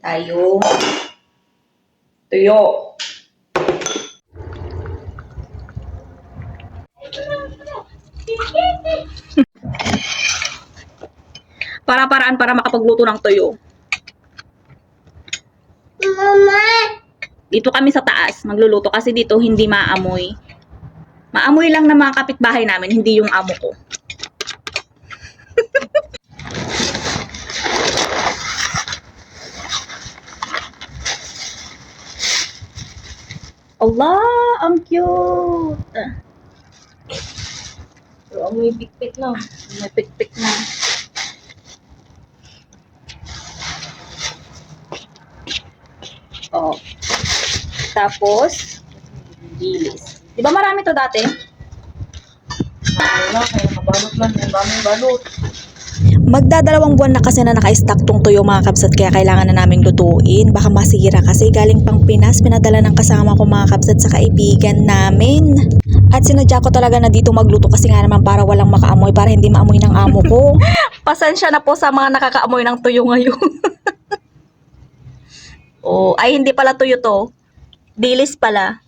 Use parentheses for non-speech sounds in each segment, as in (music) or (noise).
tayo tuyo. Para-paraan para makapagluto ng tuyo. Mama! Dito kami sa taas, magluluto kasi dito hindi maamoy. Maamoy lang ng mga kapitbahay namin, hindi yung amo ko. Allah, ang cute. Pero amoy pikpik na. May pikpik na. Oh. Tapos, dilis. Di ba marami to dati? Wala, kaya nakabalot man. Yung daming balot. Magdadalawang buwan na kasi na naka-stack tong tuyo mga kabsat kaya kailangan na naming lutuin. Baka masira kasi galing pang Pinas, pinadala ng kasama ko mga kabsat sa kaibigan namin. At sinadya ko talaga na dito magluto kasi nga naman para walang makaamoy, para hindi maamoy ng amo ko. (laughs) Pasensya na po sa mga nakakaamoy ng tuyo ngayon. (laughs) oh, ay hindi pala tuyo to. Dilis pala.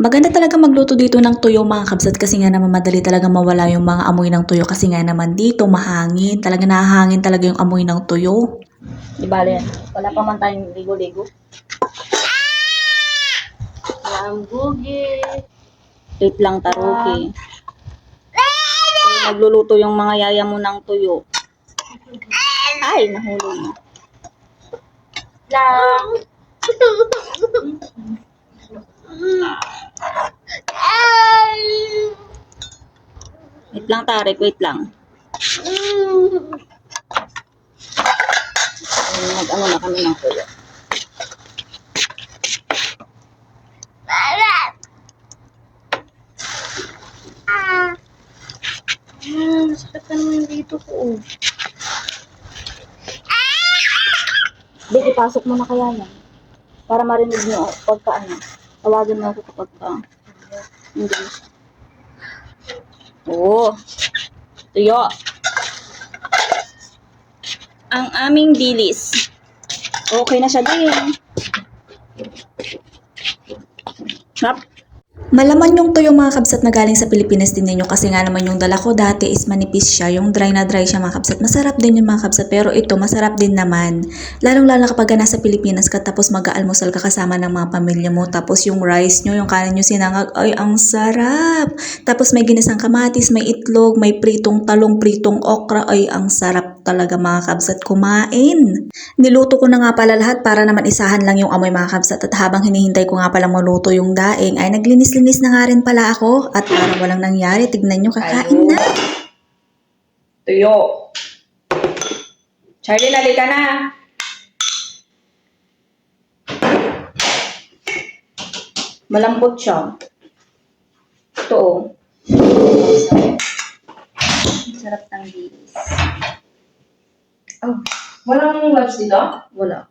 Maganda talaga magluto dito ng tuyo mga kabsat kasi nga naman madali talaga mawala yung mga amoy ng tuyo kasi nga naman dito mahangin. Talaga nahahangin talaga yung amoy ng tuyo. Di ba yan? Wala pa man tayong ligo-ligo. Ang bugi. Tape lang taruki. Nagluluto yung mga yaya mo ng tuyo. Ay, nahulog na. Lang. Wait lang, Tarek. Wait lang. Nag-ano na kami ng tuyo. Ah, sakit ka naman dito ko. Oh. Di, ipasok mo na kaya yan. Para marinig nyo oh, pagka ano. Tawagan mo ako kapag ka. Hindi. Oo. Tuyo. Ang aming dilis. Okay na siya din. Hap. Malaman yung tuyo mga kabsat na galing sa Pilipinas din ninyo kasi nga naman yung dala ko dati is manipis siya, yung dry na dry siya mga kabsat. Masarap din yung mga kabsat pero ito masarap din naman. Lalong lalo kapag nasa Pilipinas ka tapos mag-aalmusal ka kasama ng mga pamilya mo tapos yung rice nyo, yung kanin nyo sinangag, ay ang sarap. Tapos may ginisang kamatis, may itlog, may pritong talong, pritong okra, ay ang sarap talaga mga kabsat kumain. Niluto ko na nga pala lahat para naman isahan lang yung amoy mga kabsat at habang hinihintay ko nga pala maluto yung daing ay naglinis-linis na nga rin pala ako at parang walang nangyari. Tignan nyo, kakain na. Tuyo. Charlie, halika na. Malambot siya. Ito oh. Sarap ng dilis. Oh, Walang gloves dito? wala.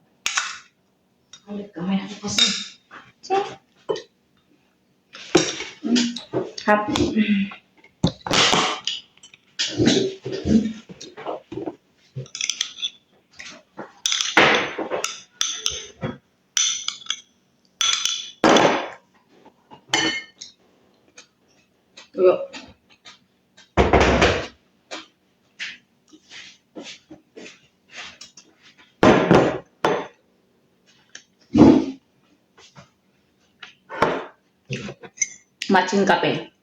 Ulit kamay ako kasi. Check. ครับ เออ Matching kape.